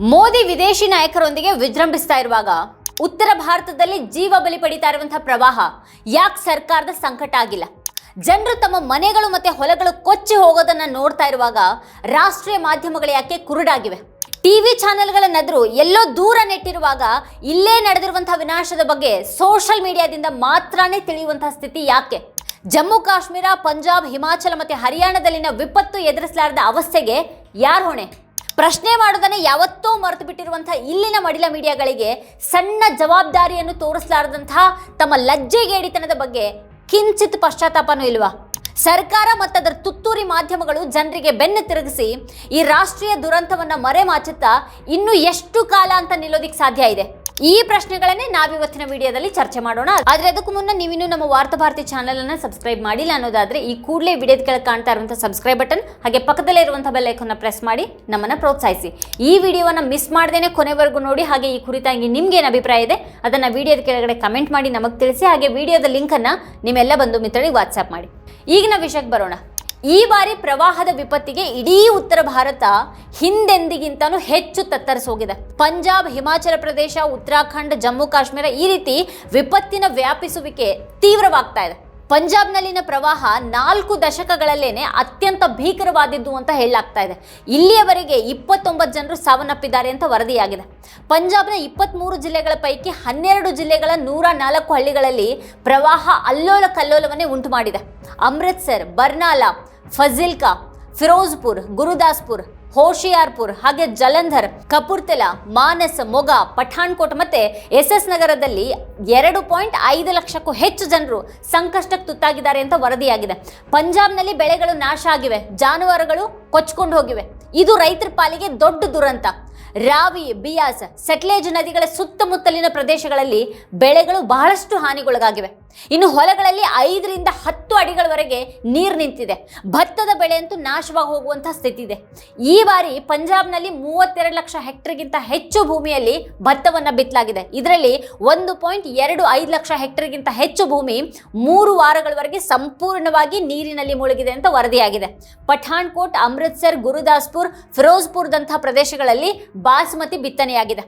ಮೋದಿ ವಿದೇಶಿ ನಾಯಕರೊಂದಿಗೆ ವಿಜೃಂಭಿಸ್ತಾ ಇರುವಾಗ ಉತ್ತರ ಭಾರತದಲ್ಲಿ ಜೀವ ಬಲಿ ಪಡಿತಾ ಇರುವಂತಹ ಪ್ರವಾಹ ಯಾಕೆ ಸರ್ಕಾರದ ಸಂಕಟ ಆಗಿಲ್ಲ? ಜನರು ತಮ್ಮ ಮನೆಗಳು ಮತ್ತೆ ಹೊಲಗಳು ಕೊಚ್ಚಿ ಹೋಗೋದನ್ನ ನೋಡ್ತಾ ಇರುವಾಗ ರಾಷ್ಟ್ರೀಯ ಮಾಧ್ಯಮಗಳು ಯಾಕೆ ಕುರುಡಾಗಿವೆ? ಟಿವಿ ಚಾನೆಲ್ಗಳನ್ನಾದ್ರೂ ಎಲ್ಲೋ ದೂರ ನೆಟ್ಟಿರುವಾಗ ಇಲ್ಲೇ ನಡೆದಿರುವಂತಹ ವಿನಾಶದ ಬಗ್ಗೆ ಸೋಷಿಯಲ್ ಮೀಡಿಯಾದಿಂದ ಮಾತ್ರನೇ ತಿಳಿಯುವಂತಹ ಸ್ಥಿತಿ ಯಾಕೆ? ಜಮ್ಮು, ಕಾಶ್ಮೀರ, ಪಂಜಾಬ್, ಹಿಮಾಚಲ ಮತ್ತೆ ಹರಿಯಾಣದಲ್ಲಿನ ವಿಪತ್ತು ಎದುರಿಸಲಾರದ ಅವಸ್ಥೆಗೆ ಯಾರು ಹೊಣೆ? ಪ್ರಶ್ನೆ ಮಾಡೋದನ್ನೇ ಯಾವತ್ತೋ ಮರೆತು ಬಿಟ್ಟಿರುವಂತಹ ಇಲ್ಲಿನ ಮಡಿಲ ಮೀಡಿಯಾಗಳಿಗೆ ಸಣ್ಣ ಜವಾಬ್ದಾರಿಯನ್ನು ತೋರಿಸಲಾರದಂತಹ ತಮ್ಮ ಲಜ್ಜೆಗೇಡಿತನದ ಬಗ್ಗೆ ಕಿಂಚಿತ್ ಪಶ್ಚಾತ್ತಾಪನೂ ಇಲ್ವಾ? ಸರ್ಕಾರ ಮತ್ತು ಅದರ ತುತ್ತೂರಿ ಮಾಧ್ಯಮಗಳು ಜನರಿಗೆ ಬೆನ್ನು ತಿರುಗಿಸಿ ಈ ರಾಷ್ಟ್ರೀಯ ದುರಂತವನ್ನು ಮರೆಮಾಚುತ್ತಾ ಇನ್ನೂ ಎಷ್ಟು ಕಾಲ ಅಂತ ನಿಲ್ಲೋದಿಕ್ಕೆ ಸಾಧ್ಯ ಇದೆ? ಈ ಪ್ರಶ್ನೆಗಳನ್ನೇ ನಾವಿವತ್ತಿನ ವಿಡಿಯೋದಲ್ಲಿ ಚರ್ಚೆ ಮಾಡೋಣ. ಆದ್ರೆ ಅದಕ್ಕೂ ಮುನ್ನ ನೀವಿನ್ನು ನಮ್ಮ ವಾರ್ತಾ ಭಾರತಿ ಚಾನೆಲ್ ಅನ್ನ ಸಬ್ಸ್ಕ್ರೈಬ್ ಮಾಡಿಲ್ಲ ಅನ್ನೋದಾದ್ರೆ ಈ ಕೂಡಲೇ ವಿಡಿಯೋದ ಕೆಳಗೆ ಕಾಣ್ತಾ ಇರುವಂತಹ ಸಬ್ಸ್ಕ್ರೈಬ್ ಬಟನ್ ಹಾಗೆ ಪಕ್ಕದಲ್ಲೇ ಇರುವಂತಹ ಬೆಲ್ ಐಕನ್ನ ಪ್ರೆಸ್ ಮಾಡಿ ನಮ್ಮನ್ನ ಪ್ರೋತ್ಸಾಹಿಸಿ. ಈ ವಿಡಿಯೋವನ್ನ ಮಿಸ್ ಮಾಡದೇನೆ ಕೊನೆವರೆಗೂ ನೋಡಿ, ಹಾಗೆ ಈ ಕುರಿತಾಗಿ ನಿಮ್ಗೆ ಏನು ಅಭಿಪ್ರಾಯ ಇದೆ, ಅದನ್ನ ವಿಡಿಯೋದ ಕೆಳಗಡೆ ಕಮೆಂಟ್ ಮಾಡಿ ನಮಗೆ ತಿಳಿಸಿ, ಹಾಗೆ ವಿಡಿಯೋದ ಲಿಂಕ್ ಅನ್ನ ನಿಮ್ಮೆಲ್ಲ ಬಂಧು ಮಿತ್ರರಿಗೆ ವಾಟ್ಸ್ಆಪ್ ಮಾಡಿ. ಈಗಿನ ವಿಷಯಕ್ಕೆ ಬರೋಣ. ಈ ಬಾರಿ ಪ್ರವಾಹದ ವಿಪತ್ತಿಗೆ ಇಡೀ ಉತ್ತರ ಭಾರತ ಹಿಂದೆಂದಿಗಿಂತನೂ ಹೆಚ್ಚು ತತ್ತರಿಸೋಗಿದೆ. ಪಂಜಾಬ್, ಹಿಮಾಚಲ ಪ್ರದೇಶ, ಉತ್ತರಾಖಂಡ್, ಜಮ್ಮು, ಕಾಶ್ಮೀರ ಈ ರೀತಿ ವಿಪತ್ತಿನ ವ್ಯಾಪಿಸುವಿಕೆ ತೀವ್ರವಾಗ್ತಾ ಇದೆ. ಪಂಜಾಬ್ನಲ್ಲಿನ ಪ್ರವಾಹ ನಾಲ್ಕು ದಶಕಗಳಲ್ಲೇನೆ ಅತ್ಯಂತ ಭೀಕರವಾದದ್ದು ಅಂತ ಹೇಳಲಾಗ್ತಾ ಇದೆ. ಇಲ್ಲಿಯವರೆಗೆ ಇಪ್ಪತ್ತೊಂಬತ್ತು ಜನರು ಸಾವನ್ನಪ್ಪಿದ್ದಾರೆ ಅಂತ ವರದಿಯಾಗಿದೆ. ಪಂಜಾಬ್ನ ಇಪ್ಪತ್ತ್ಮೂರು ಜಿಲ್ಲೆಗಳ ಪೈಕಿ ಹನ್ನೆರಡು ಜಿಲ್ಲೆಗಳ ನೂರ ನಾಲ್ಕು ಹಳ್ಳಿಗಳಲ್ಲಿ ಪ್ರವಾಹ ಅಲ್ಲೋಲ ಕಲ್ಲೋಲವನ್ನೇ ಉಂಟು ಮಾಡಿದೆ. ಅಮೃತ್ಸರ್, ಬರ್ನಾಲಾ, ಫಜಿಲ್ಕಾ, ಫಿರೋಜ್ಪುರ್, ಗುರುದಾಸ್ಪುರ್ ಹೋಶಿಯಾರ್ಪುರ್ ಹಾಗೆ ಜಲಂಧರ್, ಕಪೂರ್ತಲಾ, ಮಾನಸ್, ಮೊಗ, ಪಠಾಣ್ಕೋಟ್ ಮತ್ತೆ ಎಸ್ ಎಸ್ ನಗರದಲ್ಲಿ ಎರಡು ಪಾಯಿಂಟ್ ಐದು ಲಕ್ಷಕ್ಕೂ ಹೆಚ್ಚು ಜನರು ಸಂಕಷ್ಟಕ್ಕೆ ತುತ್ತಾಗಿದ್ದಾರೆ ಅಂತ ವರದಿಯಾಗಿದೆ. ಪಂಜಾಬ್ನಲ್ಲಿ ಬೆಳೆಗಳು ನಾಶ ಆಗಿವೆ. ಜಾನುವಾರುಗಳು ಕೊಚ್ಕೊಂಡು ಹೋಗಿವೆ. ಇದು ರೈತರ ಪಾಲಿಗೆ ದೊಡ್ಡ ದುರಂತ. ರಾವಿ, ಬಿಯಾಸ್, ಸಟ್ಲೇಜ್ ನದಿಗಳ ಸುತ್ತಮುತ್ತಲಿನ ಪ್ರದೇಶಗಳಲ್ಲಿ ಬೆಳೆಗಳು ಬಹಳಷ್ಟು ಹಾನಿಗೊಳಗಾಗಿವೆ. ಇನ್ನು ಹೊಲಗಳಲ್ಲಿ ಐದರಿಂದ ಹತ್ತು ಅಡಿಗಳವರೆಗೆ ನೀರು ನಿಂತಿದೆ. ಭತ್ತದ ಬೆಳೆಯಂತೂ ನಾಶವಾಗಿ ಹೋಗುವಂತಹ ಸ್ಥಿತಿ ಇದೆ ಈ ಬಾರಿ ಪಂಜಾಬ್ನಲ್ಲಿ ಮೂವತ್ತೆರಡು ಲಕ್ಷ ಹೆಕ್ಟರ್ಗಿಂತ ಹೆಚ್ಚು ಭೂಮಿಯಲ್ಲಿ ಭತ್ತವನ್ನು ಬಿತ್ತಲಾಗಿದೆ. ಇದರಲ್ಲಿ ಒಂದು ಪಾಯಿಂಟ್ ಎರಡು ಐದು ಲಕ್ಷ ಹೆಕ್ಟರ್ಗಿಂತ ಹೆಚ್ಚು ಭೂಮಿ ಮೂರು ವಾರಗಳವರೆಗೆ ಸಂಪೂರ್ಣವಾಗಿ ನೀರಿನಲ್ಲಿ ಮುಳುಗಿದೆ ಅಂತ ವರದಿಯಾಗಿದೆ. ಪಠಾಣ್ಕೋಟ್, ಅಮೃತ್ಸರ್, ಗುರುದಾಸ್ಪುರ್, ಫಿರೋಜ್ಪುರ್ದಂತಹ ಪ್ರದೇಶಗಳಲ್ಲಿ ಬಾಸ್ಮತಿ ಬಿತ್ತನೆಯಾಗಿದೆ.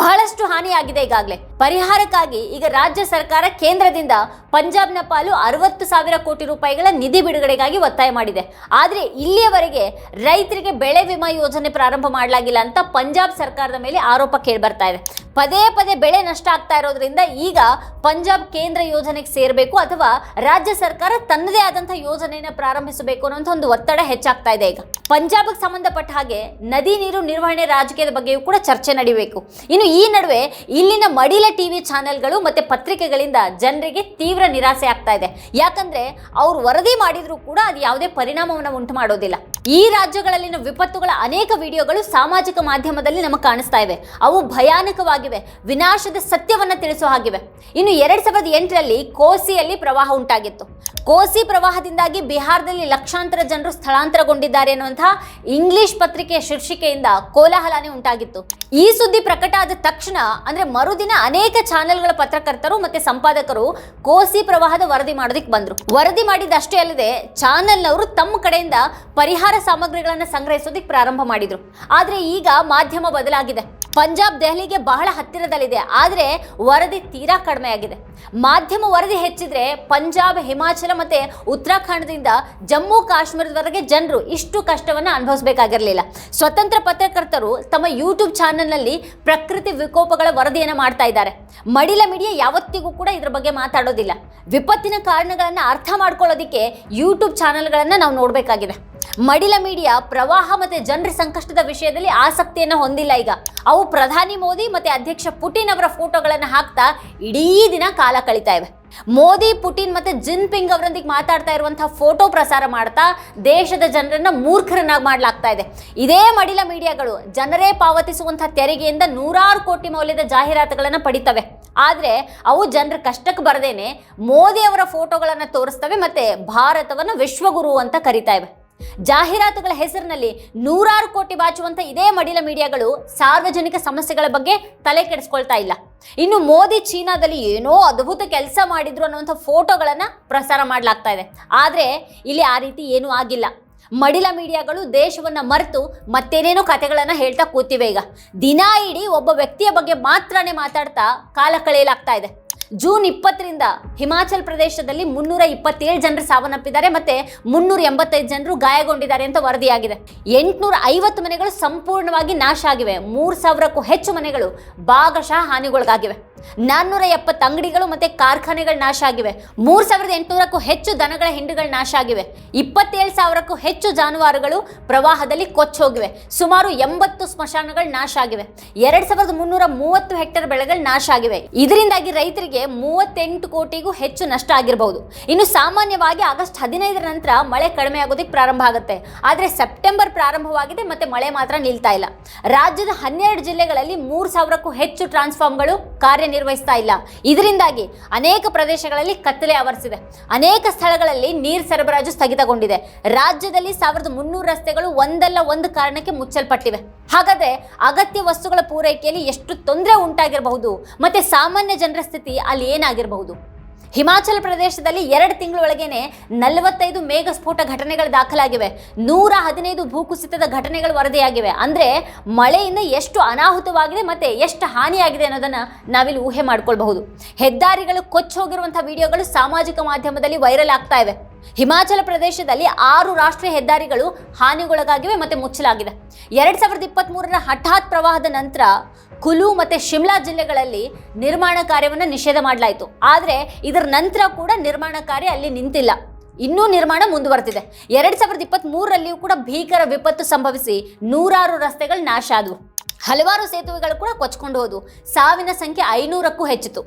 ಬಹಳಷ್ಟು ಹಾನಿಯಾಗಿದೆ ಈಗಾಗಲೇ. ಪರಿಹಾರಕ್ಕಾಗಿ ಈಗ ರಾಜ್ಯ ಸರ್ಕಾರ ಕೇಂದ್ರದಿಂದ ಪಂಜಾಬ್ನ ಪಾಲು ಅರವತ್ತು ಸಾವಿರ ಕೋಟಿ ರೂಪಾಯಿಗಳ ನಿಧಿ ಬಿಡುಗಡೆಗಾಗಿ ಒತ್ತಾಯ ಮಾಡಿದೆ. ಆದರೆ ಇಲ್ಲಿಯವರೆಗೆ ರೈತರಿಗೆ ಬೆಳೆ ವಿಮಾ ಯೋಜನೆ ಪ್ರಾರಂಭ ಮಾಡಲಾಗಿಲ್ಲ ಅಂತ ಪಂಜಾಬ್ ಸರ್ಕಾರದ ಮೇಲೆ ಆರೋಪ ಕೇಳಿಬರ್ತಾ ಇದೆ. ಪದೇ ಪದೇ ಬೆಳೆ ನಷ್ಟ ಆಗ್ತಾ ಇರೋದ್ರಿಂದ ಈಗ ಪಂಜಾಬ್ ಕೇಂದ್ರ ಯೋಜನೆಗೆ ಸೇರಬೇಕು ಅಥವಾ ರಾಜ್ಯ ಸರ್ಕಾರ ತನ್ನದೇ ಆದಂಥ ಯೋಜನೆಯನ್ನು ಪ್ರಾರಂಭಿಸಬೇಕು ಅನ್ನೋಂಥ ಒಂದು ಒತ್ತಡ ಹೆಚ್ಚಾಗ್ತಾ ಇದೆ ಈಗ. ಪಂಜಾಬ್ಗೆ ಸಂಬಂಧಪಟ್ಟ ಹಾಗೆ ನದಿ ನೀರು ನಿರ್ವಹಣೆ ರಾಜಕೀಯದ ಬಗ್ಗೆಯೂ ಕೂಡ ಚರ್ಚೆ ನಡೀಬೇಕು. ಇನ್ನು ಈ ನಡುವೆ ಇಲ್ಲಿನ ಮಡಿಲ ಟಿವಿ ಚಾನೆಲ್ಗಳು ಮತ್ತೆ ಪತ್ರಿಕೆಗಳಿಂದ ಜನರಿಗೆ ತೀವ್ರ ನಿರಾಸೆ ಆಗ್ತಾ ಇದೆ. ಯಾಕಂದ್ರೆ ಅವ್ರು ವರದಿ ಮಾಡಿದ್ರು ಕೂಡ ಅದು ಯಾವುದೇ ಪರಿಣಾಮವನ್ನು ಉಂಟು ಮಾಡೋದಿಲ್ಲ. ಈ ರಾಜ್ಯಗಳಲ್ಲಿನ ವಿಪತ್ತುಗಳ ಅನೇಕ ವಿಡಿಯೋಗಳು ಸಾಮಾಜಿಕ ಮಾಧ್ಯಮದಲ್ಲಿ ನಮಗೆ ಕಾಣಿಸ್ತಾ ಇವೆ. ಅವು ಭಯಾನಕವಾಗಿವೆ. ವಿನಾಶದ ಸತ್ಯವನ್ನ ತಿಳಿಸೋ ಹಾಗಿವೆ. ಇನ್ನು ಎರಡು ಸಾವಿರದ ಎಂಟರಲ್ಲಿ ಕೋಸಿಯಲ್ಲಿ ಪ್ರವಾಹ ಉಂಟಾಗಿತ್ತು. ಕೋಸಿ ಪ್ರವಾಹದಿಂದಾಗಿ ಬಿಹಾರದಲ್ಲಿ ಲಕ್ಷಾಂತರ ಜನರು ಸ್ಥಳಾಂತರಗೊಂಡಿದ್ದಾರೆ ಎನ್ನುವಂತಹ ಇಂಗ್ಲಿಷ್ ಪತ್ರಿಕೆಯ ಶೀರ್ಷಿಕೆಯಿಂದ ಕೋಲಾಹಲನೆ ಉಂಟಾಗಿತ್ತು. ಈ ಸುದ್ದಿ ಪ್ರಕಟ ಆದ ತಕ್ಷಣ ಅಂದ್ರೆ ಮರುದಿನ ಅನೇಕ ಚಾನೆಲ್ಗಳ ಪತ್ರಕರ್ತರು ಮತ್ತೆ ಸಂಪಾದಕರು ಕೋಸಿ ಪ್ರವಾಹದ ವರದಿ ಮಾಡೋದಕ್ಕೆ ಬಂದರು. ವರದಿ ಮಾಡಿದಷ್ಟೇ ಅಲ್ಲದೆ ಚಾನೆಲ್ನವರು ತಮ್ಮ ಕಡೆಯಿಂದ ಪರಿಹಾರ ಸಾಮಗ್ರಿಗಳನ್ನು ಸಂಗ್ರಹಿಸೋದಕ್ಕೆ ಪ್ರಾರಂಭ ಮಾಡಿದರು. ಆದರೆ ಈಗ ಮಾಧ್ಯಮ ಬದಲಾಗಿದೆ. ಪಂಜಾಬ್ ದೆಹಲಿಗೆ ಬಹಳ ಹತ್ತಿರದಲ್ಲಿದೆ. ಆದರೆ ವರದಿ ತೀರಾ ಕಡಿಮೆ ಆಗಿದೆ ಮಾಧ್ಯಮ ವರದಿ ಹೆಚ್ಚಿದ್ರೆ ಪಂಜಾಬ್, ಹಿಮಾಚಲ ಮತ್ತೆ ಉತ್ತರಾಖಂಡದಿಂದ ಜಮ್ಮು, ಕಾಶ್ಮೀರದವರೆಗೆ ಜನರು ಇಷ್ಟು ಕಷ್ಟವನ್ನು ಅನುಭವಿಸಬೇಕಾಗಿರಲಿಲ್ಲ. ಸ್ವತಂತ್ರ ಪತ್ರಕರ್ತರು ತಮ್ಮ ಯೂಟ್ಯೂಬ್ ಚಾನೆಲ್ನಲ್ಲಿ ಪ್ರಕೃತಿ ವಿಕೋಪಗಳ ವರದಿಯನ್ನು ಮಾಡ್ತಾ ಇದ್ದಾರೆ. ಮಡಿಲ ಮೀಡಿಯಾ ಯಾವತ್ತಿಗೂ ಕೂಡ ಇದ್ರ ಬಗ್ಗೆ ಮಾತಾಡೋದಿಲ್ಲ. ವಿಪತ್ತಿನ ಕಾರಣಗಳನ್ನು ಅರ್ಥ ಮಾಡ್ಕೊಳ್ಳೋದಕ್ಕೆ ಯೂಟ್ಯೂಬ್ ಚಾನೆಲ್ಗಳನ್ನು ನಾವು ನೋಡಬೇಕಾಗಿದೆ. ಮಡಿಲ ಮೀಡಿಯಾ ಪ್ರವಾಹ ಮತ್ತೆ ಜನರ ಸಂಕಷ್ಟದ ವಿಷಯದಲ್ಲಿ ಆಸಕ್ತಿಯನ್ನು ಹೊಂದಿಲ್ಲ ಈಗ. ಅವು ಪ್ರಧಾನಿ ಮೋದಿ ಮತ್ತೆ ಅಧ್ಯಕ್ಷ ಪುಟಿನ್ ಅವರ ಫೋಟೋಗಳನ್ನು ಹಾಕ್ತಾ ಇಡೀ ದಿನ ಕಾಲ ಕಳೀತಾ ಇವೆ. ಮೋದಿ, ಪುಟಿನ್ ಮತ್ತೆ ಜಿನ್ಪಿಂಗ್ ಅವರೊಂದಿಗೆ ಮಾತಾಡ್ತಾ ಇರುವಂತಹ ಫೋಟೋ ಪ್ರಸಾರ ಮಾಡ್ತಾ ದೇಶದ ಜನರನ್ನ ಮೂರ್ಖರನ್ನಾಗಿ ಮಾಡಲಾಗ್ತಾ ಇದೆ. ಇದೇ ಮಡಿಲ ಮೀಡಿಯಾಗಳು ಜನರೇ ಪಾವತಿಸುವಂತಹ ತೆರಿಗೆಯಿಂದ ನೂರಾರು ಕೋಟಿ ಮೌಲ್ಯದ ಜಾಹೀರಾತುಗಳನ್ನು ಪಡಿತವೆ. ಆದರೆ ಅವು ಜನರ ಕಷ್ಟಕ್ಕೆ ಬರದೇನೆ ಮೋದಿ ಅವರ ಫೋಟೋಗಳನ್ನು ತೋರಿಸ್ತವೆ ಮತ್ತೆ ಭಾರತವನ್ನು ವಿಶ್ವಗುರು ಅಂತ ಕರಿತಾ ಇವೆ. ಜಾಹೀರಾತುಗಳ ಹೆಸರಿನಲ್ಲಿ ನೂರಾರು ಕೋಟಿ ಬಾಚುವಂತ ಇದೇ ಮಡಿಲ ಮೀಡಿಯಾಗಳು ಸಾರ್ವಜನಿಕ ಸಮಸ್ಯೆಗಳ ಬಗ್ಗೆ ತಲೆ ಕೆಡಿಸ್ಕೊಳ್ತಾ ಇಲ್ಲ. ಇನ್ನು ಮೋದಿ ಚೀನಾದಲ್ಲಿ ಏನೋ ಅದ್ಭುತ ಕೆಲಸ ಮಾಡಿದ್ರು ಅನ್ನುವಂಥ ಫೋಟೋಗಳನ್ನು ಪ್ರಸಾರ ಮಾಡಲಾಗ್ತಾ ಇದೆ. ಆದರೆ ಇಲ್ಲಿ ಆ ರೀತಿ ಏನೂ ಆಗಿಲ್ಲ. ಮಡಿಲ ಮೀಡಿಯಾಗಳು ದೇಶವನ್ನ ಮರೆತು ಮತ್ತೇನೇನೋ ಕಥೆಗಳನ್ನು ಹೇಳ್ತಾ ಕೂತಿವೆ ಈಗ. ದಿನ ಇಡೀ ಒಬ್ಬ ವ್ಯಕ್ತಿಯ ಬಗ್ಗೆ ಮಾತ್ರನೇ ಮಾತಾಡ್ತಾ ಕಾಲ ಕಳೆಯಲಾಗ್ತಾ ಇದೆ. ಜೂನ್ ಇಪ್ಪತ್ತರಿಂದ ಹಿಮಾಚಲ್ ಪ್ರದೇಶದಲ್ಲಿ ಮುನ್ನೂರ ಇಪ್ಪತ್ತೇಳು ಜನರು ಸಾವನ್ನಪ್ಪಿದ್ದಾರೆ ಮತ್ತೆ ಮುನ್ನೂರ ಎಂಬತ್ತೈದು ಜನರು ಗಾಯಗೊಂಡಿದ್ದಾರೆ ಅಂತ ವರದಿಯಾಗಿದೆ. ಎಂಟುನೂರ ಐವತ್ತು ಮನೆಗಳು ಸಂಪೂರ್ಣವಾಗಿ ನಾಶ ಆಗಿವೆ. ಮೂರು ಸಾವಿರಕ್ಕೂ ಹೆಚ್ಚು ಮನೆಗಳು ಭಾಗಶಃ ಹಾನಿಗೊಳಗಾಗಿವೆ. ನಾನ್ನೂರ ಎಪ್ಪತ್ತು ಅಂಗಡಿಗಳು ಮತ್ತೆ ಕಾರ್ಖಾನೆಗಳು ನಾಶ ಆಗಿವೆ. ಮೂರು ಸಾವಿರದ ಎಂಟುನೂರಕ್ಕೂ ಹೆಚ್ಚು ದನಗಳ ಹಿಂಡುಗಳು ನಾಶ ಆಗಿವೆ. ಇಪ್ಪತ್ತೇಳು ಸಾವಿರಕ್ಕೂ ಹೆಚ್ಚು ಜಾನುವಾರುಗಳು ಪ್ರವಾಹದಲ್ಲಿ ಕೊಚ್ಚೋಗಿವೆ ಸುಮಾರು ಎಂಬತ್ತು ಸ್ಮಶಾನಗಳು ನಾಶ ಆಗಿವೆ. ಎರಡ್ ಸಾವಿರದ ಮುನ್ನೂರ ಮೂವತ್ತು ಹೆಕ್ಟೇರ್ ಬೆಳೆಗಳು ನಾಶ ಆಗಿವೆ. ಇದರಿಂದಾಗಿ ರೈತರಿಗೆ ಮೂವತ್ತೆಂಟು ಕೋಟಿಗೂ ಹೆಚ್ಚು ನಷ್ಟ ಆಗಿರಬಹುದು ಇನ್ನು ಸಾಮಾನ್ಯವಾಗಿ ಆಗಸ್ಟ್ ಹದಿನೈದರ ನಂತರ ಮಳೆ ಕಡಿಮೆ ಆಗೋದಕ್ಕೆ ಪ್ರಾರಂಭ ಆಗುತ್ತೆ. ಆದರೆ ಸೆಪ್ಟೆಂಬರ್ ಪ್ರಾರಂಭವಾಗಿದೆ ಮತ್ತೆ ಮಳೆ ಮಾತ್ರ ನಿಲ್ತಾ ಇಲ್ಲ. ರಾಜ್ಯದ ಹನ್ನೆರಡು ಜಿಲ್ಲೆಗಳಲ್ಲಿ ಮೂರು ಸಾವಿರಕ್ಕೂ ಹೆಚ್ಚು ಟ್ರಾನ್ಸ್ಫಾರ್ಮ್ಗಳು ಕಾರ್ಯನಿರ್ವಹಿಸ್ತಾ ಇಲ್ಲ. ಇದರಿಂದಾಗಿ ಅನೇಕ ಪ್ರದೇಶಗಳಲ್ಲಿ ಕತ್ತಲೆ ಆವರಿಸಿದೆ. ಅನೇಕ ಸ್ಥಳಗಳಲ್ಲಿ ನೀರು ಸರಬರಾಜು ಸ್ಥಗಿತಗೊಂಡಿದೆ. ರಾಜ್ಯದಲ್ಲಿ ಸಾವಿರದ ಮುನ್ನೂರು ರಸ್ತೆಗಳು ಒಂದಲ್ಲ ಒಂದು ಕಾರಣಕ್ಕೆ ಮುಚ್ಚಲ್ಪಟ್ಟಿವೆ. ಹಾಗಾದ್ರೆ ಅಗತ್ಯ ವಸ್ತುಗಳ ಪೂರೈಕೆಯಲ್ಲಿ ಎಷ್ಟು ತೊಂದರೆ ಉಂಟಾಗಿರಬಹುದು? ಮತ್ತೆ ಸಾಮಾನ್ಯ ಜನರ ಸ್ಥಿತಿ ಅಲ್ಲಿ ಏನಾಗಿರಬಹುದು? ಹಿಮಾಚಲ ಪ್ರದೇಶದಲ್ಲಿ ಎರಡು ತಿಂಗಳೊಳಗೇನೆ ನಲವತ್ತೈದು ಮೇಘ ಸ್ಫೋಟ ಘಟನೆಗಳು ದಾಖಲಾಗಿವೆ. ನೂರ ಹದಿನೈದು ಭೂಕುಸಿತದ ಘಟನೆಗಳು ವರದಿಯಾಗಿವೆ. ಅಂದ್ರೆ ಮಳೆಯಿಂದ ಎಷ್ಟು ಅನಾಹುತವಾಗಿದೆ ಮತ್ತೆ ಎಷ್ಟು ಹಾನಿಯಾಗಿದೆ ಅನ್ನೋದನ್ನ ನಾವಿಲ್ಲಿ ಊಹೆ ಮಾಡ್ಕೊಳ್ಬಹುದು. ಹೆದ್ದಾರಿಗಳು ಕೊಚ್ಚಿ ಹೋಗಿರುವಂತಹ ವಿಡಿಯೋಗಳು ಸಾಮಾಜಿಕ ಮಾಧ್ಯಮದಲ್ಲಿ ವೈರಲ್ ಆಗ್ತಾ ಇವೆ. ಹಿಮಾಚಲ ಪ್ರದೇಶದಲ್ಲಿ ಆರು ರಾಷ್ಟ್ರೀಯ ಹೆದ್ದಾರಿಗಳು ಹಾನಿಗೊಳಗಾಗಿವೆ ಮತ್ತೆ ಮುಚ್ಚಲಾಗಿದೆ. ಎರಡ್ ಸಾವಿರದ ಇಪ್ಪತ್ತ್ ಮೂರರ ಹಠಾತ್ ಪ್ರವಾಹದ ನಂತರ ಕುಲು ಮತ್ತೆ ಶಿಮ್ಲಾ ಜಿಲ್ಲೆಗಳಲ್ಲಿ ನಿರ್ಮಾಣ ಕಾರ್ಯವನ್ನು ನಿಷೇಧ ಮಾಡಲಾಯಿತು. ಆದರೆ ಇದರ ನಂತರ ಕೂಡ ನಿರ್ಮಾಣ ಕಾರ್ಯ ಅಲ್ಲಿ ನಿಂತಿಲ್ಲ. ಇನ್ನೂ ನಿರ್ಮಾಣ ಮುಂದುವರೆದಿದೆ. ಎರಡು ಸಾವಿರದ ಇಪ್ಪತ್ತ್ ಕೂಡ ಭೀಕರ ವಿಪತ್ತು ಸಂಭವಿಸಿ ನೂರಾರು ರಸ್ತೆಗಳು ನಾಶ ಆದವು. ಹಲವಾರು ಸೇತುವೆಗಳು ಕೂಡ ಕೊಚ್ಕೊಂಡು ಹೋದವು ಸಾವಿನ ಸಂಖ್ಯೆ ಐನೂರಕ್ಕೂ ಹೆಚ್ಚಿತು.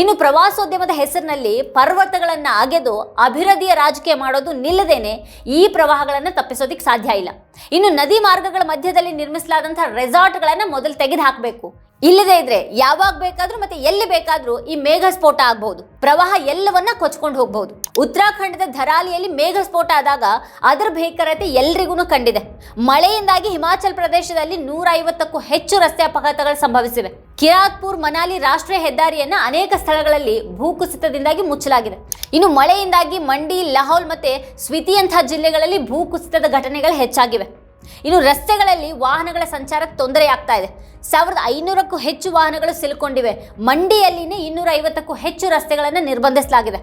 ಇನ್ನು ಪ್ರವಾಸೋದ್ಯಮದ ಹೆಸರಿನಲ್ಲಿ ಪರ್ವತಗಳನ್ನು ಅಗೆದು ಅಭಿವೃದ್ಧಿಯ ರಾಜಕೀಯ ಮಾಡೋದು ನಿಲ್ಲದೇನೆ ಈ ಪ್ರವಾಹಗಳನ್ನು ತಪ್ಪಿಸೋದಿಕ್ಕೆ ಸಾಧ್ಯ ಇಲ್ಲ. ಇನ್ನು ನದಿ ಮಾರ್ಗಗಳ ಮಧ್ಯದಲ್ಲಿ ನಿರ್ಮಿಸಲಾದಂತಹ ರೆಸಾರ್ಟ್ಗಳನ್ನು ಮೊದಲು ತೆಗೆದು ಹಾಕಬೇಕು ಇಲ್ಲದೇ ಇದ್ರೆ ಯಾವಾಗ ಬೇಕಾದ್ರೂ ಮತ್ತೆ ಎಲ್ಲಿ ಬೇಕಾದ್ರೂ ಈ ಮೇಘ ಸ್ಫೋಟ ಆಗಬಹುದು. ಪ್ರವಾಹ ಎಲ್ಲವನ್ನ ಕೊಚ್ಕೊಂಡು ಹೋಗಬಹುದು. ಉತ್ತರಾಖಂಡದ ಧರಾಲಿಯಲ್ಲಿ ಮೇಘ ಸ್ಫೋಟ ಆದಾಗ ಅದರ ಭೀಕರತೆ ಎಲ್ರಿಗೂ ಕಂಡಿದೆ. ಮಳೆಯಿಂದಾಗಿ ಹಿಮಾಚಲ ಪ್ರದೇಶದಲ್ಲಿ ನೂರ ಐವತ್ತಕ್ಕೂ ಹೆಚ್ಚು ರಸ್ತೆ ಅಪಘಾತಗಳು ಸಂಭವಿಸಿವೆ. ಕಿರಾತ್ಪುರ್, ಮನಾಲಿ ರಾಷ್ಟ್ರೀಯ ಹೆದ್ದಾರಿಯನ್ನ ಅನೇಕ ಸ್ಥಳಗಳಲ್ಲಿ ಭೂಕುಸಿತದಿಂದಾಗಿ ಮುಚ್ಚಲಾಗಿದೆ. ಇನ್ನು ಮಳೆಯಿಂದಾಗಿ ಮಂಡಿ, ಲಹೌಲ್ ಮತ್ತೆ ಸ್ವಿತಿಯಂತಹ ಜಿಲ್ಲೆಗಳಲ್ಲಿ ಭೂಕುಸಿತದ ಘಟನೆಗಳು ಹೆಚ್ಚಾಗಿವೆ. ಇನ್ನು ರಸ್ತೆಗಳಲ್ಲಿ ವಾಹನಗಳ ಸಂಚಾರಕ್ಕೆ ತೊಂದರೆ ಆಗ್ತಾ ಇದೆ. ಸಾವಿರದ ಐನೂರಕ್ಕೂ ಹೆಚ್ಚು ವಾಹನಗಳು ಸಿಲುಕೊಂಡಿವೆ. ಮಂಡಿಯಲ್ಲಿನೇ ಇನ್ನೂರ ಐವತ್ತಕ್ಕೂ ಹೆಚ್ಚು ರಸ್ತೆಗಳನ್ನು ನಿರ್ಬಂಧಿಸಲಾಗಿದೆ.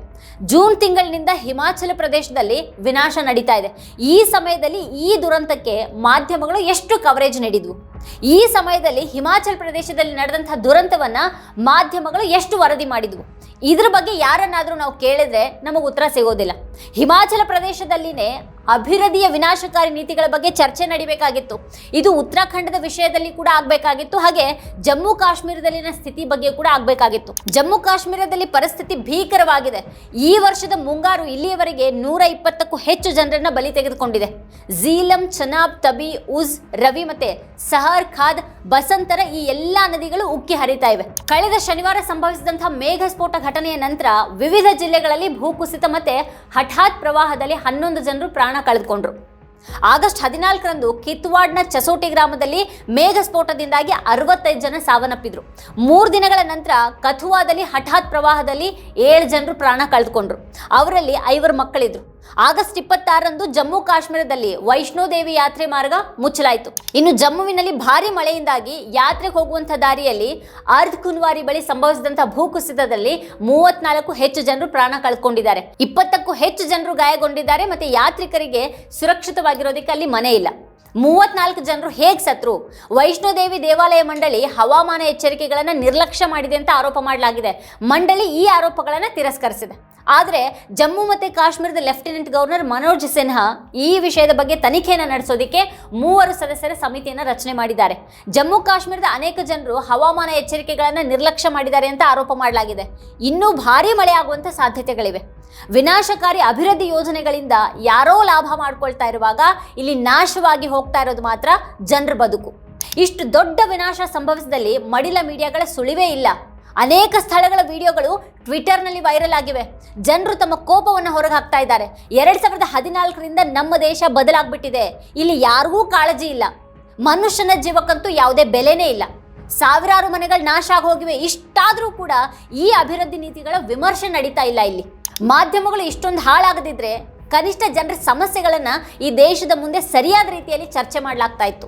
ಜೂನ್ ತಿಂಗಳಿನಿಂದ ಹಿಮಾಚಲ ಪ್ರದೇಶದಲ್ಲಿ ವಿನಾಶ ನಡೀತಾ ಇದೆ. ಈ ಸಮಯದಲ್ಲಿ ಈ ದುರಂತಕ್ಕೆ ಮಾಧ್ಯಮಗಳು ಎಷ್ಟು ಕವರೇಜ್ ನೀಡಿದ್ವು? ಈ ಸಮಯದಲ್ಲಿ ಹಿಮಾಚಲ ಪ್ರದೇಶದಲ್ಲಿ ನಡೆದಂತಹ ದುರಂತವನ್ನ ಮಾಧ್ಯಮಗಳು ಎಷ್ಟು ವರದಿ ಮಾಡಿದ್ವು? ಇದ್ರ ಬಗ್ಗೆ ಯಾರನ್ನಾದರೂ ನಾವು ಕೇಳಿದ್ರೆ ನಮಗೆ ಉತ್ತರ ಸಿಗೋದಿಲ್ಲ. ಹಿಮಾಚಲ ಪ್ರದೇಶದಲ್ಲಿನೇ ಅಭಿವೃದ್ಧಿಯ ವಿನಾಶಕಾರಿ ನೀತಿಗಳ ಬಗ್ಗೆ ಚರ್ಚೆ ನಡಿಬೇಕಾಗಿತ್ತು. ಇದು ಉತ್ತರಾಖಂಡದ ವಿಷಯದಲ್ಲಿ ಕೂಡ ಆಗಬೇಕಾಗಿತ್ತು. ಹಾಗೆ ಜಮ್ಮು ಕಾಶ್ಮೀರದಲ್ಲಿನ ಸ್ಥಿತಿ ಬಗ್ಗೆ ಕೂಡ ಆಗಬೇಕಾಗಿತ್ತು. ಜಮ್ಮು ಕಾಶ್ಮೀರದಲ್ಲಿ ಪರಿಸ್ಥಿತಿ ಭೀಕರವಾಗಿದೆ. ಈ ವರ್ಷದ ಮುಂಗಾರು ಇಲ್ಲಿಯವರೆಗೆ ನೂರ ಇಪ್ಪತ್ತಕ್ಕೂ ಹೆಚ್ಚು ಜನರನ್ನ ಬಲಿ ತೆಗೆದುಕೊಂಡಿದೆ. ಝೀಲಂ ಚನಾಬ್ ತಬಿ, ಉಜ್, ರವಿ ಮತ್ತೆ ಸಹರ್ ಖಾದ್, ಬಸಂತರ ಈ ಎಲ್ಲಾ ನದಿಗಳು ಉಕ್ಕಿ ಹರಿತಾ ಇವೆ. ಕಳೆದ ಶನಿವಾರ ಸಂಭವಿಸಿದಂತಹ ಮೇಘ ಸ್ಫೋಟ ಘಟನೆಯ ನಂತರ ವಿವಿಧ ಜಿಲ್ಲೆಗಳಲ್ಲಿ ಭೂಕುಸಿತ ಮತ್ತೆ ಹಠಾತ್ ಪ್ರವಾಹದಲ್ಲಿ ಹನ್ನೊಂದು ಜನರು ಪ್ರಾಣ ಕಳೆದುಕೊಂಡ್ರು. ಆಗಸ್ಟ್ ಹದಿನಾಲ್ಕರಂದು ಕಿತ್ವಾಡ್ನ ಚಸೋಟಿ ಗ್ರಾಮದಲ್ಲಿ ಮೇಘ ಸ್ಫೋಟದಿಂದಾಗಿ ಅರವತ್ತೈದು ಜನ ಸಾವನ್ನಪ್ಪಿದ್ರು. ಮೂರು ದಿನಗಳ ನಂತರ ಕಥುವಾದಲ್ಲಿ ಹಠಾತ್ ಪ್ರವಾಹದಲ್ಲಿ ಏಳು ಜನರು ಪ್ರಾಣ ಕಳೆದುಕೊಂಡ್ರು. ಅವರಲ್ಲಿ ಐವರು ಮಕ್ಕಳಿದ್ರು. ಆಗಸ್ಟ್ ಇಪ್ಪತ್ತಾರರಂದು ಜಮ್ಮು ಕಾಶ್ಮೀರದಲ್ಲಿ ವೈಷ್ಣೋದೇವಿ ಯಾತ್ರೆ ಮಾರ್ಗ ಮುಚ್ಚಲಾಯಿತು. ಇನ್ನು ಜಮ್ಮುವಿನಲ್ಲಿ ಭಾರಿ ಮಳೆಯಿಂದಾಗಿ ಯಾತ್ರೆಗೆ ಹೋಗುವಂಥ ದಾರಿಯಲ್ಲಿ ಅರ್ಧ ಕುನ್ವಾರಿ ಬಳಿ ಸಂಭವಿಸಿದಂತಹ ಭೂಕುಸಿತದಲ್ಲಿ ಮೂವತ್ನಾಲ್ಕು ಹೆಚ್ಚು ಜನರು ಪ್ರಾಣ ಕಳ್ಕೊಂಡಿದ್ದಾರೆ. ಇಪ್ಪತ್ತಕ್ಕೂ ಹೆಚ್ಚು ಜನರು ಗಾಯಗೊಂಡಿದ್ದಾರೆ ಮತ್ತೆ ಯಾತ್ರಿಕರಿಗೆ ಸುರಕ್ಷಿತವಾಗಿರೋದಕ್ಕೆ ಅಲ್ಲಿ ಮನೆ ಇಲ್ಲ. ಮೂವತ್ನಾಲ್ಕು ಜನರು ಹೇಗೆ ಸತ್ರು? ವೈಷ್ಣೋದೇವಿ ದೇವಾಲಯ ಮಂಡಳಿ ಹವಾಮಾನ ಎಚ್ಚರಿಕೆಗಳನ್ನು ನಿರ್ಲಕ್ಷ್ಯ ಮಾಡಿದೆ ಅಂತ ಆರೋಪ ಮಾಡಲಾಗಿದೆ. ಮಂಡಳಿ ಈ ಆರೋಪಗಳನ್ನು ತಿರಸ್ಕರಿಸಿದೆ. ಆದರೆ ಜಮ್ಮು ಮತ್ತು ಕಾಶ್ಮೀರದ ಲೆಫ್ಟಿನೆಂಟ್ ಗವರ್ನರ್ ಮನೋಜ್ ಸಿನ್ಹಾ ಈ ವಿಷಯದ ಬಗ್ಗೆ ತನಿಖೆಯನ್ನು ನಡೆಸೋದಕ್ಕೆ ಮೂವರು ಸದಸ್ಯರ ಸಮಿತಿಯನ್ನು ರಚನೆ ಮಾಡಿದ್ದಾರೆ. ಜಮ್ಮು ಕಾಶ್ಮೀರದ ಅನೇಕ ಜನರು ಹವಾಮಾನ ಎಚ್ಚರಿಕೆಗಳನ್ನು ನಿರ್ಲಕ್ಷ್ಯ ಮಾಡಿದ್ದಾರೆ ಅಂತ ಆರೋಪ ಮಾಡಲಾಗಿದೆ. ಇನ್ನೂ ಭಾರೀ ಮಳೆ ಸಾಧ್ಯತೆಗಳಿವೆ. ವಿನಾಶಕಾರಿ ಅಭಿವೃದ್ಧಿ ಯೋಜನೆಗಳಿಂದ ಯಾರೋ ಲಾಭ ಮಾಡ್ಕೊಳ್ತಾ ಇರುವಾಗ ಇಲ್ಲಿ ನಾಶವಾಗಿ ಹೋಗ್ತಾ ಇರೋದು ಮಾತ್ರ ಜನರ ಬದುಕು. ಇಷ್ಟು ದೊಡ್ಡ ವಿನಾಶ ಸಂಭವಿಸಿದಲ್ಲಿ ಮಡಿಲ ಮೀಡಿಯಾಗಳ ಸುಳಿವೇ ಇಲ್ಲ. ಅನೇಕ ಸ್ಥಳಗಳ ವಿಡಿಯೋಗಳು ಟ್ವಿಟರ್ನಲ್ಲಿ ವೈರಲ್ ಆಗಿವೆ. ಜನರು ತಮ್ಮ ಕೋಪವನ್ನು ಹೊರಗೆ ಹಾಕ್ತಾ ಇದ್ದಾರೆ. ಎರಡು ಸಾವಿರದ ಹದಿನಾಲ್ಕರಿಂದ ನಮ್ಮ ದೇಶ ಬದಲಾಗ್ಬಿಟ್ಟಿದೆ. ಇಲ್ಲಿ ಯಾರಿಗೂ ಕಾಳಜಿ ಇಲ್ಲ. ಮನುಷ್ಯನ ಜೀವಕ್ಕಂತೂ ಯಾವುದೇ ಬೆಲೆನೇ ಇಲ್ಲ. ಸಾವಿರಾರು ಮನೆಗಳು ನಾಶ ಹೋಗಿವೆ ಇಷ್ಟಾದರೂ ಕೂಡ ಈ ಅಭಿವೃದ್ಧಿ ನೀತಿಗಳ ವಿಮರ್ಶೆ ನಡೀತಾ ಇಲ್ಲ ಇಲ್ಲಿ. ಮಾಧ್ಯಮಗಳು ಇಷ್ಟೊಂದು ಹಾಳಾಗದಿದ್ರೆ ಕನಿಷ್ಠ ಜನರ ಸಮಸ್ಯೆಗಳನ್ನು ಈ ದೇಶದ ಮುಂದೆ ಸರಿಯಾದ ರೀತಿಯಲ್ಲಿ ಚರ್ಚೆ ಮಾಡಲಾಗ್ತಾ ಇತ್ತು.